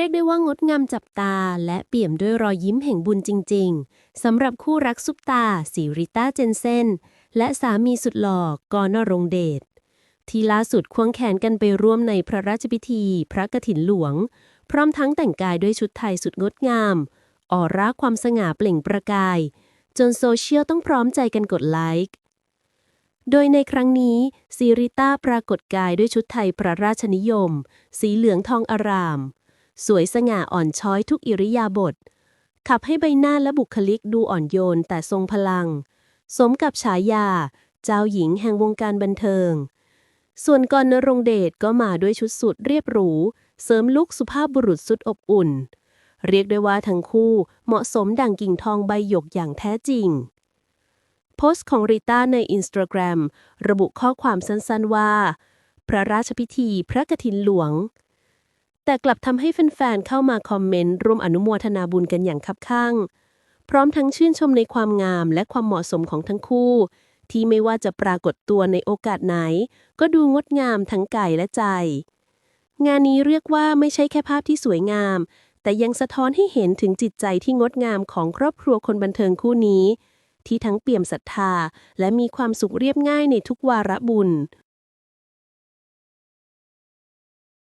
รียกได้ว่างดงามจับตา และเปี่ยมด้วยรอยยิ้มแห่งบุญจริง ๆ สำหรับคู่รักซุปตาสีริต้าเจนเซนและสามีสุดหล่อกรณรงเดชที่ล่าสุดควงแขนกันไปร่วมในพระราชพิธี พระกฐินหลวง พร้อมทั้งแต่งกายด้วยชุดไทยสุดงดงาม ออร่าความสง่าเปล่งประกาย จนโซเชียลต้องพร้อมใจกันกดไลค์โดยในครั้งนี้ซีริต้าปรากฏกายด้วยชุดไทยพระราชนิยม สีเหลืองทองอาราม สวยสง่าอ่อนช้อยทุกอิริยาบถขับให้ใบหน้าและบุคลิกดูอ่อนโยนแต่ทรงพลัง สมกับฉายา เจ้าหญิงแห่งวงการบันเทิง ส่วนกรณรงเดชก็มาด้วยชุดสุดเรียบหรู เสริมลุคสุภาพบุรุษสุดอบอุ่น เรียกได้ว่าทั้งคู่เหมาะสมดังกิ่งทองใบหยกอย่างแท้จริง โพสต์ของริต้าในอินสตาแกรมระบุข้อความสั้นๆว่า พระราชพิธีพระกฐินหลวง แต่กลับทำให้แฟนๆ เข้ามาคอมเมนต์ร่วมอนุโมทนาบุญกันอย่างคับข้าง พร้อมทั้งชื่นชมในความงามและความเหมาะสมของทั้งคู่ ที่ไม่ว่าจะปรากฏตัวในโอกาสไหน ก็ดูงดงามทั้งกายและใจ งานนี้เรียกว่าไม่ใช่แค่ภาพที่สวยงาม แต่ยังสะท้อนให้เห็นถึงจิตใจที่งดงามของครอบครัวคนบันเทิงคู่นี้ ที่ทั้งเปี่ยมศรัทธา และมีความสุขเรียบง่ายในทุกวาระบุญ